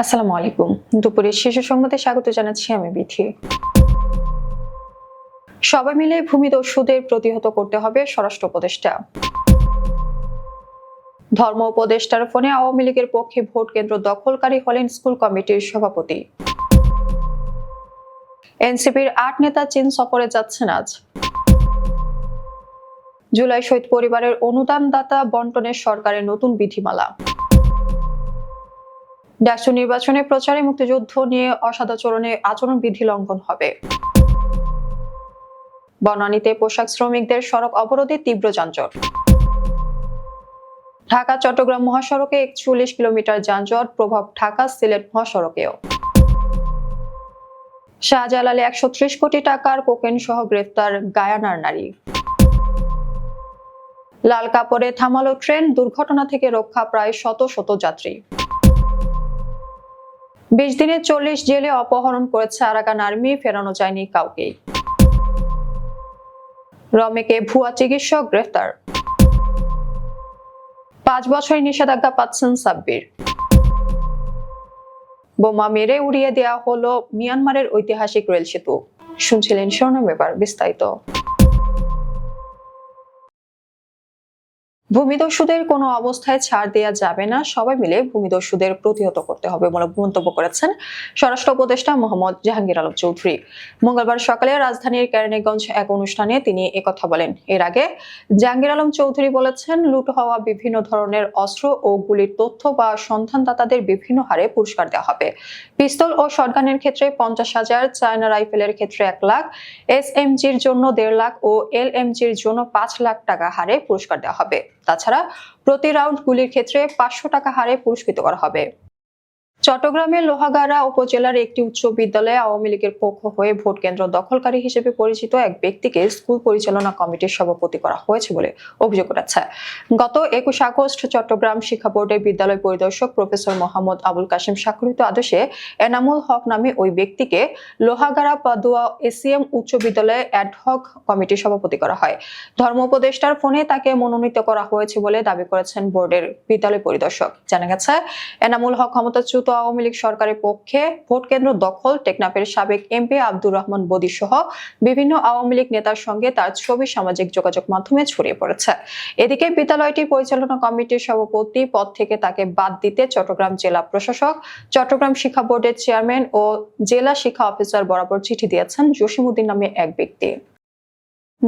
আসসালামু আলাইকুম। দুপুরের শেষ সংবাদে স্বাগত জানাচ্ছি আমি বিথি। সবাই মিলে ভূমিদস্যুদের প্রতিহত করতে হবে স্বরাষ্ট্র উপদেষ্টা। ধর্ম উপদেষ্টার ফোনে আওয়ামী লীগের পক্ষে ভোট কেন্দ্র দখলকারী হলেন স্কুল কমিটির সভাপতি। এনসিপির আট নেতা চীন সফরে যাচ্ছেন আজ। জুলাই শহীদ পরিবারের অনুদানদাতা বন্টনের সরকারের নতুন বিধিমালা। ডাকসু নির্বাচনে প্রচারে মুক্তিযুদ্ধ নিয়ে অসদাচরণে আচরণ বিধি লঙ্ঘন হবে। বনানীতে পোশাক শ্রমিকদের সড়ক অবরোধে তীব্র যানজট। ঢাকা, চট্টগ্রাম মহাসড়কে একচল্লিশ কিলোমিটার যানজট, প্রভাব ঢাকা, সিলেট মহাসড়কেও। শাহজালালে একশো ত্রিশ কোটি টাকার কোকেন সহ গ্রেফতার গায়ানার নারী। লাল কাপড়ে থামালো ট্রেন, দুর্ঘটনা থেকে রক্ষা প্রায় শত শত যাত্রী। বিশ দিনে চল্লিশ জেলে অপহরণ করেছে আরাকান আর্মি, ফেরানো যায়নি কাউকে রমেকে ভুয়া চিকিৎসক গ্রেফতার। পাঁচ বছরের নিষেধাজ্ঞা পাচ্ছেন সাব্বির। বোমা মেরে উড়িয়ে দেয়া হলো মিয়ানমারের ঐতিহাসিক রেল সেতু শুনছিলেন শিরোনাম এবার বিস্তারিত। ভূমিদস্যুদের কোনো অবস্থায় ছাড় দেওয়া যাবে না। সবাই মিলে ভূমিদস্যুদের প্রতিহত করতে হবে বলে মন্তব্য করেছেন স্বরাষ্ট্র উপদেষ্টা মোহাম্মদ জাহাঙ্গীর আলম চৌধুরী। মঙ্গলবার সকালে রাজধানীর কেরানীগঞ্জ এক অনুষ্ঠানে তিনি একথা বলেন। এর আগে জাহাঙ্গীর আলম চৌধুরী বলেছেন, লুট হওয়া বিভিন্ন ধরনের অস্ত্র ও গুলির তথ্য বা সন্ধানদাতাদের বিভিন্ন হারে পুরস্কার দেওয়া হবে। পিস্তল ও শটগানের ক্ষেত্রে পঞ্চাশ হাজার, চায়না রাইফেলের ক্ষেত্রে এক লাখ, এস এমজির জন্য দেড় লাখ ও এল এমজির জন্য পাঁচ লাখ টাকা হারে পুরস্কার দেওয়া হবে। তাছাড়া প্রতি রাউন্ড গুলির ক্ষেত্রে পাঁচশো টাকা হারে পুরস্কৃত করা হবে। চট্টগ্রামের লোহাগাড়া উপজেলার একটি উচ্চ বিদ্যালয়ে আওয়ামী লীগের পক্ষ হয়ে ভোট কেন্দ্র দখলকারী হিসেবে পরিচিত এক ব্যক্তিকে স্কুল পরিচালনা কমিটির সভাপতি করা হয়েছে বলে অভিযোগ উঠেছে। গত একুশ আগস্ট চট্টগ্রাম শিক্ষা বোর্ডের বিদ্যালয় পরিদর্শক প্রফেসর মোহাম্মদ আবুল কাশিম স্বাক্ষরিত আদেশে এনামুল হক নামে ওই ব্যক্তিকে লোহাগাড়া পাদুয়া এসিএম উচ্চ বিদ্যালয়ে অ্যাডহক কমিটির সভাপতি করা হয়। ধর্ম উপদেষ্টার ফোনে তাকে মনোনীত করা হয়েছে বলে দাবি করেছেন বোর্ডের বিদ্যালয় পরিদর্শক। জানা গেছে, এনামুল হক ক্ষমতাচ্যুত আওয়ামী লীগ সরকারের পক্ষে ভোট কেন্দ্র দখল, টেকনাফের সাবেক এমপি আব্দুর রহমান বদি সহ বিভিন্ন আওয়ামী লীগ নেতার সঙ্গে তার ছবি সামাজিক যোগাযোগ মাধ্যমে ছড়িয়ে পড়েছে। এদিকে বিদ্যালয়টি পরিচালনা কমিটির সভাপতি পদ থেকে তাকে বাদ দিতে চট্টগ্রাম জেলা প্রশাসক, চট্টগ্রাম শিক্ষা বোর্ডের চেয়ারম্যান ও জেলা শিক্ষা অফিসার বরাবর চিঠি দিয়েছেন জসিমউদ্দিন নামে এক ব্যক্তি।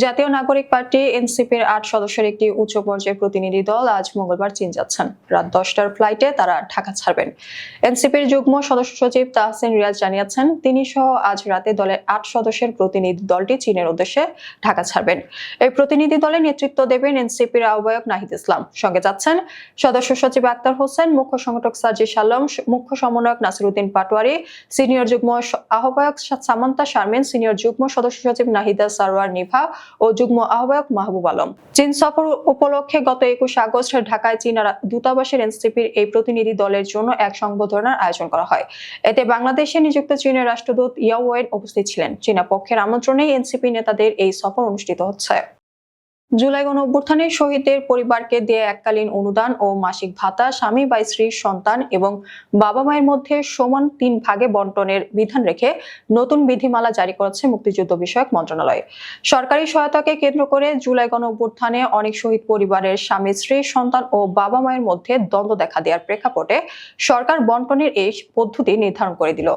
জাতীয় নাগরিক পার্টি এনসিপির আট সদস্যের একটি উচ্চ পর্যায়ের প্রতিনিধি দল আজ মঙ্গলবার চীন যাচ্ছেন। রাত দশটার ফ্লাইটে তারা ঢাকা ছাড়বেন। এনসিপির যুগ্ম সদস্য সচিব তাহসিন রিয়াজ জানিয়েছেন, তিনি সহ আজ রাতে দলের আট সদস্যের প্রতিনিধি দলটি চীনের উদ্দেশ্যে ঢাকা ছাড়বেন। এই প্রতিনিধি দলে নেতৃত্ব দেবেন এনসিপির আহ্বায়ক নাহিদ ইসলাম। সঙ্গে যাচ্ছেন সদস্য সচিব আক্তার হোসেন, মুখ্য সংগঠক সাজিস আলম মুখ্য সমন্বয়ক নাসিরুদ্দিন পাটোয়ারি, সিনিয়র যুগ্ম আহ্বায়ক সামান্তা শারমিন, সিনিয়র যুগ্ম সদস্য সচিব নাহিদা সারোয়ার নিভা ও যুগ্ম আহ্বায়ক মাহবুব আলম। চীন সফর উপলক্ষে গত একুশে আগস্ট ঢাকায় চীন দূতাবাসের এনসিপির এই প্রতিনিধি দলের জন্য এক সংবর্ধনার আয়োজন করা হয়। এতে বাংলাদেশে নিযুক্ত চীনের রাষ্ট্রদূত ইয়াওয়েন উপস্থিত ছিলেন। চীনা পক্ষের আমন্ত্রণেই এনসিপি নেতাদের এই সফর অনুষ্ঠিত হচ্ছে। জুলাই গণ অভ্যুত্থানে শহীদদের পরিবারকে দিয়ে এককালীন অনুদান ও মাসিক ভাতা, স্বামী বা স্ত্রীর সন্তান এবং বাবা মায়ের মধ্যে সমান তিন ভাগে বন্টনের বিধান রেখে নতুন বিধিমালা জারি করেছে মুক্তিযুদ্ধ বিষয়ক মন্ত্রণালয়। সরকারি সহায়তাকে কেন্দ্র করে জুলাই গণ অভ্যুত্থানে অনেক শহীদ পরিবারের স্বামী, স্ত্রী, সন্তান ও বাবা মায়ের মধ্যে দ্বন্দ্ব দেখা দেওয়ার প্রেক্ষাপটে সরকার বন্টনের এই পদ্ধতি নির্ধারণ করে দিল।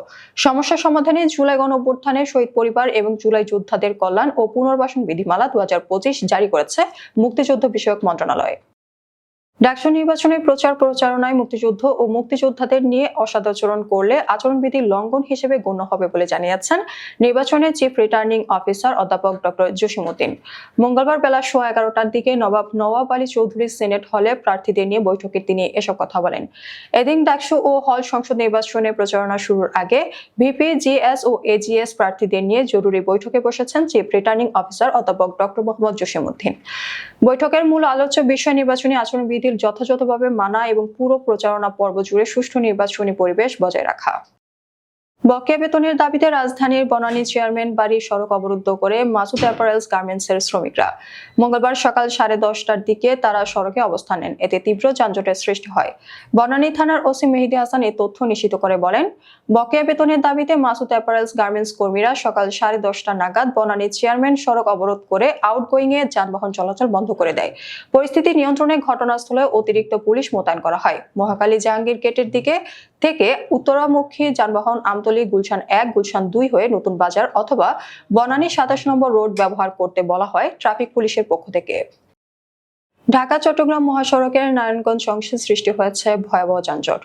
সমস্যা সমাধানে জুলাই গণ অভ্যুত্থানে শহীদ পরিবার এবং জুলাই যোদ্ধাদের কল্যাণ ও পুনর্বাসন বিধিমালা দু হাজার পঁচিশ জারি করেছে মুক্তিযুদ্ধ বিষয়ক মন্ত্রণালয়। ডাকসু নির্বাচনের প্রচার প্রচারণায় মুক্তিযুদ্ধ ও মুক্তিযোদ্ধাদের নিয়ে অসদাচরণ করলে আচরণবিধি লঙ্ঘন হিসেবে গণ্য হবে বলে জানিয়েছেন নির্বাচনের চিফ রিটার্নিং অফিসার অধ্যাপক ডক্টর জসিমুদ্দিন মঙ্গলবার বেলা সোয়া এগারোটার দিকে নবাব নওয়াব আলী চৌধুরী সিনেট হলে প্রার্থীদের নিয়ে বৈঠকে তিনি এসব কথা বলেন। এদিন ডাকসু ও হল সংসদ নির্বাচনের প্রচারণা শুরুর আগে ভিপি, জিএস ও এজিএস প্রার্থীদের নিয়ে জরুরি বৈঠকে বসেছেন চিফ রিটার্নিং অফিসার অধ্যাপক ডক্টর মোহাম্মদ জসিমুদ্দিন বৈঠকের মূল আলোচ্য বিষয় নির্বাচনী আচরণবিধির যথাযথভাবে মানা এবং পুরো প্রচারণা পর্ব জুড়ে সুষ্ঠু নির্বাচনী পরিবেশ বজায় রাখা। বকেয়া বেতনের দাবিতে রাজধানীর বনানী চেয়ারম্যান বাড়ি সড়ক অবরুদ্ধ করে মাসুদ অ্যাপারেলস গার্মেন্টসের শ্রমিকরা। মঙ্গলবার সকাল সাড়ে দশটার দিকে তারা সড়কে অবস্থান নেন। এতে তীব্র যানজটের সৃষ্টি হয়। বনানী থানার ওসি মেহেদি হাসান এই তথ্য নিশ্চিত করে বলেন, বকেয়া বেতনের দাবিতে মাসুদ অ্যাপারেলস গার্মেন্টস কর্মীরা সকাল সাড়ে দশটা নাগাদ বনানী চেয়ারম্যান সড়ক অবরোধ করে আউটগোয়িং এ যানবাহন চলাচল বন্ধ করে দেয়। পরিস্থিতি নিয়ন্ত্রণে ঘটনাস্থলে অতিরিক্ত পুলিশ মোতায়েন করা হয়। মহাকালী জাহাঙ্গীর গেটের দিকে থেকে উত্তরামুখী যানবাহন আমতলী গুলশান এক, গুলশান দুই হয়ে নতুন বাজার অথবা বনানী সাতাশ নম্বর রোড ব্যবহার করতে বলা হয় ট্রাফিক পুলিশের পক্ষ থেকে। ঢাকা, চট্টগ্রাম মহাসড়কের নারায়ণগঞ্জ অংশে সৃষ্টি হয়েছে ভয়াবহ যানজট।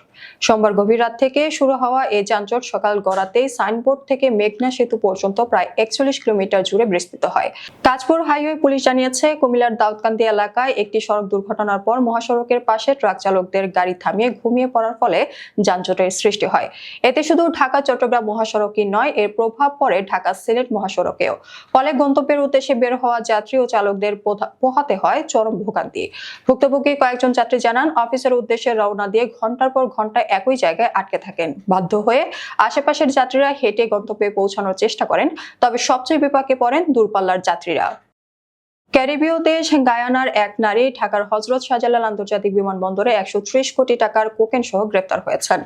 সোমবার গভীর রাত থেকে শুরু হওয়া এই যানজট সকাল গড়াতেই সাইনবোর্ড থেকে মেঘনা সেতু পর্যন্ত প্রায় একচল্লিশ কিলোমিটার জুড়ে বিস্তৃত হয়। কাজপুর হাইওয়ে পুলিশ জানিয়েছে, কুমিল্লার দাউদকান্দি এলাকায় একটি সড়ক দুর্ঘটনার পর মহাসড়কের পাশে ট্রাক চালকদের গাড়ি থামিয়ে ঘুমিয়ে পড়ার ফলে যানজটের সৃষ্টি হয়। এতে শুধু ঢাকা, চট্টগ্রাম মহাসড়কই নয়, এর প্রভাব পড়ে ঢাকা সিলেট মহাসড়কেও। ফলে গন্তব্যের উদ্দেশ্যে বের হওয়া যাত্রী ও চালকদের পোহাতে হয় চরম ভোগান্তি। ভুক্তভোগী কয়েকজন যাত্রী জানান, অফিসের উদ্দেশ্যে রওনা দিয়ে ঘণ্টার পর ঘণ্টা একই জায়গায় আটকে থাকেন। বাধ্য হয়ে আশেপাশের যাত্রীরা হেঁটে গন্তব্যে পৌঁছানোর চেষ্টা করেন, তবে সবচেয়ে বিপাকে পড়েন দূরপাল্লার যাত্রীরা। ক্যারিবীয় দেশ গায়ানার এক নারী ঢাকার হজরত শাহজালাল আন্তর্জাতিক বিমানবন্দরে একশো ত্রিশ কোটি টাকার কোকেন সহ গ্রেপ্তার হয়েছেন।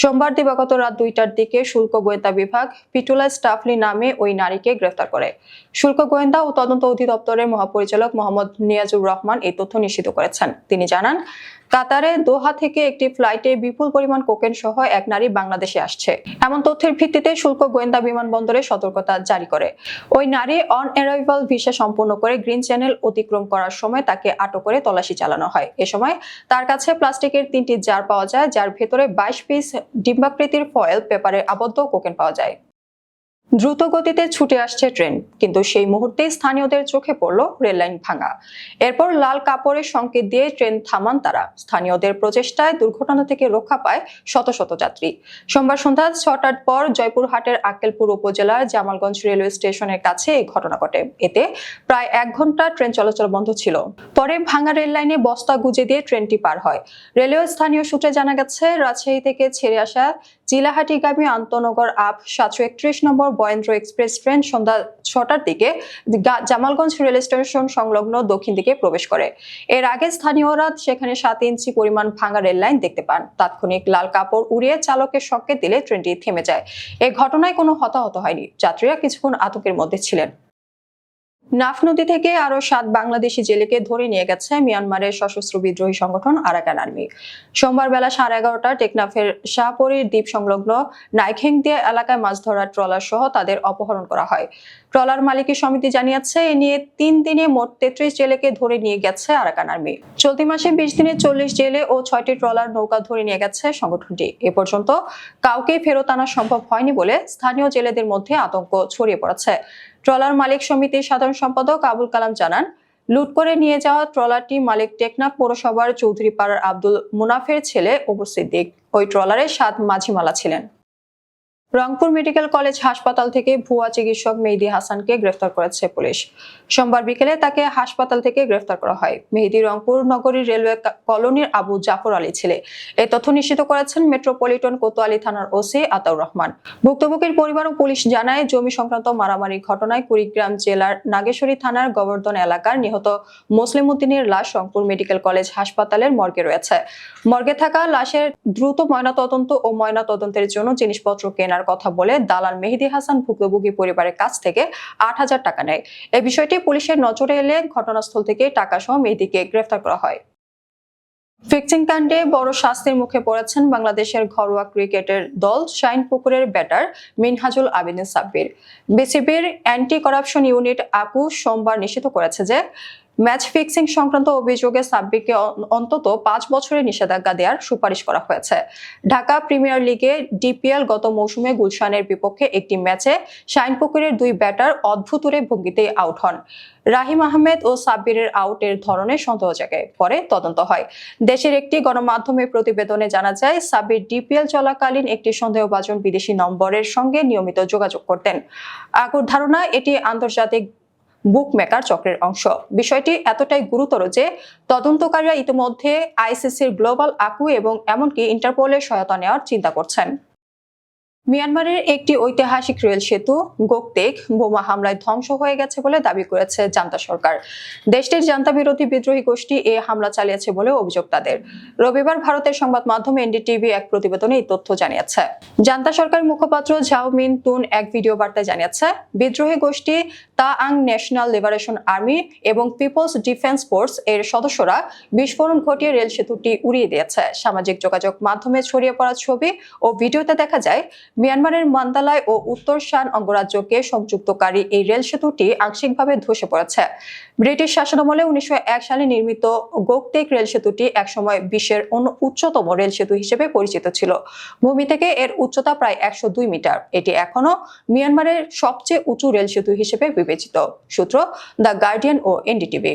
সোমবার দিবাগত রাত দুইটার দিকে শুল্ক গোয়েন্দা বিভাগ পিটুলা স্টাফলি নামে ওই নারীকে গ্রেফতার করে। শুল্ক গোয়েন্দা ও তদন্ত অধিদপ্তরের মহাপরিচালক মোহাম্মদ নিয়াজুর রহমান এই তথ্য নিশ্চিত করেছেন। তিনি জানান কাতারে দোহা থেকে একটি ফ্লাইটে বিপুল পরিমাণ কোকেন সহ এক নারী বাংলাদেশে আসছে। এমন তথ্যের ভিত্তিতে শুল্ক গোয়েন্দা বিমানবন্দরে সতর্কতা জারি করে। ওই নারী অন অ্যারাইভাল ভিসা সম্পূর্ণ করে গ্রিন চ্যানেল অতিক্রম করার সময় তাকে আটক করে তল্লাশি চালানো হয়। এ সময় তার কাছে প্লাস্টিকের তিনটি জার পাওয়া যায়, যার ভেতরে বাইশ পিস ডিম্বাকৃতির ফয়েল, পেপারে আবদ্ধ কোকেন পাওয়া যায়। দ্রুত গতিতে ছুটে আসছে ট্রেন, কিন্তু সেই মুহূর্তে স্থানীয়দের চোখে পড়ল রেললাইন ভাঙা। এরপর লাল কাপড়ের সংকেত দিয়ে ট্রেন থামান তারা। স্থানীয়দের প্রচেষ্টায় দুর্ঘটনা থেকে রক্ষা পায় শত শত যাত্রী। সোমবার সন্ধ্যা ছটার পর জয়পুরহাটের আক্কেলপুর উপজেলার জামালগঞ্জ রেলওয়ে স্টেশনের কাছে এই ঘটনা ঘটে। এতে প্রায় এক ঘণ্টা ট্রেন চলাচল বন্ধ ছিল। পরে ভাঙা রেল লাইনে বস্তা গুজে দিয়ে ট্রেনটি পার হয়। রেলওয়ে স্থানীয় সূত্রে জানা গেছে, রাজশাহী থেকে ছেড়ে আসা জিলাহাটিগামী আন্তনগর আপ সাতশো একত্রিশ নম্বর বয়েন্দ্র এক্সপ্রেস ট্রেন সন্ধ্যা ছটার দিকে জামালগঞ্জ রেল স্টেশন সংলগ্ন দক্ষিণ দিকে প্রবেশ করে। এর আগে স্থানীয়রা সেখানে সাত ইঞ্চি পরিমাণ ভাঙা রেল লাইন দেখতে পান। তাৎক্ষণিক লাল কাপড় উড়িয়ে চালকের সংকেত দিলে ট্রেনটি থেমে যায়। এই ঘটনায় কোনো হতাহত হয়নি। যাত্রীরা কিছুক্ষণ আতঙ্কের মধ্যে ছিলেন। নাফ নদী থেকে আরও সাত বাংলাদেশি জেলেকে ধরে নিয়ে গেছে মিয়ানমারের সশস্ত্র বিদ্রোহী সংগঠন আরাকান আর্মি। সোমবার বেলা সাড়ে এগারোটা টেকনাফের শাহপরীর দ্বীপ সংলগ্ন নাইখেং দিয়ে এলাকায় মাছ ধরার ট্রলার সহ তাদের অপহরণ করা হয়। ট্রলার মালিকের সমিতি জানিয়েছে, এ নিয়ে তিন দিনে মোট তেত্রিশ জেলেকে ধরে নিয়ে গেছে আরাকান আর্মি। চলতি মাসে বিশ দিনে চল্লিশ জেলে ও ছয়টি ট্রলার নৌকা ধরে নিয়ে গেছে সংগঠনটি। এ পর্যন্ত কাউকে ফেরত আনা সম্ভব হয়নি বলে স্থানীয় জেলেদের মধ্যে আতঙ্ক ছড়িয়ে পড়েছে। ট্রলার মালিক সমিতির সাধারণ সম্পাদক আবুল কালাম জানান, লুট করে নিয়ে যাওয়া ট্রলারটি মালিক টেকনাফ পৌরসভার চৌধুরীপাড়ার আব্দুল মুনাফের ছেলে অবস্থিত। সিদ্দিক ওই ট্রলারে সাত মাঝিমালা ছিলেন। রংপুর মেডিকেল কলেজ হাসপাতাল থেকে ভুয়া চিকিৎসক মেহেদি হাসানকে গ্রেফতার করেছে পুলিশ। সোমবার বিকেলে তাকে হাসপাতাল থেকে গ্রেফতার করা হয়। মেহেদি রংপুর নগরীর রেলওয়ে কলোনির আবু জাফর আলী ছেলে। এ তথ্য নিশ্চিত করেছেন মেট্রোপলিটন কোতোয়ালি থানার ওসি আতাউর রহমান। ভুক্তভোগীর পরিবার ও পুলিশ জানায়, জমি সংক্রান্ত মারামারি ঘটনায় কুড়িগ্রাম জেলার নাগেশ্বরী থানার গোবর্ধন এলাকার নিহত মুসলিম উদ্দিনের লাশ রংপুর মেডিকেল কলেজ হাসপাতালের মর্গে রয়েছে। মর্গে থাকা লাশের দ্রুত ময়নাতদন্ত ও ময়নাতদন্তের জন্য জিনিসপত্র কেনার কথা বলে দালাল মেহেদি হাসান ভুক্তভোগী পরিবারের কাছ থেকে আট হাজার টাকা নেয়। এই বিষয়টি পুলিশের নজরে এলে ঘটনাস্থল থেকে টাকা সহ মেহেদিকে গ্রেফতার করা হয়। ফিক্সিং কাণ্ডে বড় শাস্তির মুখে পড়েছেন বাংলাদেশের ঘরোয়া ক্রিকেটের দল শাইনপুকুরের ব্যাটার মিনহাজুল আবেদিন সাব্বির। বিসিবির অ্যান্টি করাপশন ইউনিট আকু সোমবার নিশ্চিত করেছে যে ম্যাচ ফিক্সিং সংক্রান্ত অভিযোগে সাব্বিরকে অন্তত পাঁচ বছরের নিষেধাজ্ঞা দেওয়ার সুপারিশ করা হয়েছে। ঢাকা প্রিমিয়ার লিগে ডিপিএল গত মৌসুমে গুলশানের বিপক্ষে একটি ম্যাচে শাইনপুকুরের দুই ব্যাটার অদ্ভুতুরে ভঙ্গিতে আউট হন। রাহিম আহমেদ ও সাব্বিরের আউটের ধরনে সন্দেহ জাগে পরে তদন্ত হয়। দেশের একটি গণমাধ্যমের প্রতিবেদনে জানা যায়, সাব্বির ডিপিএল চলাকালীন একটি সন্দেহভাজন বিদেশি নম্বরের সঙ্গে নিয়মিত যোগাযোগ করতেন। আগুর ধারণা, এটি আন্তর্জাতিক বুকমেকার চক্রের অংশ। বিষয়টি এতটাই গুরুতর যে, তদন্তকারীরা ইতিমধ্যে আইসিসির গ্লোবাল আকু এবং এমনকি ইন্টারপোলের সহায়তা নেওয়ার চিন্তা করছেন। মিয়ানমারের একটি ঐতিহাসিক রেল সেতু, গোকতেক, বোমা হামলায় ধ্বংস হয়ে গেছে বলে দাবি করেছে জান্তা সরকার। দেশটির জান্তা বিরোধী বিদ্রোহী গোষ্ঠী এ হামলা চালিয়েছে বলে অভিযোগ তাদের। রবিবার ভারতের সংবাদ মাধ্যম এনডিটিভি এক প্রতিবেদনে এই তথ্য জানিয়েছে। জান্তা সরকার মুখপাত্র ঝাও মিন তুন এক ভিডিও বার্তায় জানিয়েছে, বিদ্রোহী গোষ্ঠী তা আং ন্যাশনাল লিবারেশন আর্মি এবং পিপলস ডিফেন্স ফোর্স এর সদস্যরা বিস্ফোরণ ঘটিয়ে রেল সেতুটি উড়িয়ে দিয়েছে। সামাজিক যোগাযোগ মাধ্যমে ছড়িয়ে পড়া ছবি ও ভিডিওতে দেখা যায় মিয়ানমারের মান্দালায় ও উত্তর শান অঙ্গরাজ্যকে সংযুক্তকারী এই রেল সেতুটি আংশিকভাবে ধসে পড়েছে। ব্রিটিশ শাসনামলে উনিশশো সালে নির্মিত গোকতেক রেল সেতুটি একসময় বিশ্বের অন্য উচ্চতম রেল সেতু হিসেবে পরিচিত ছিল। ভূমি থেকে এর উচ্চতা প্রায় একশো দুই মিটার। এটি এখনও মিয়ানমারের সবচেয়ে উঁচু রেল সেতু হিসেবে বিবেচিত। সূত্র দ্য গার্ডিয়ান ও এনডিটিভি।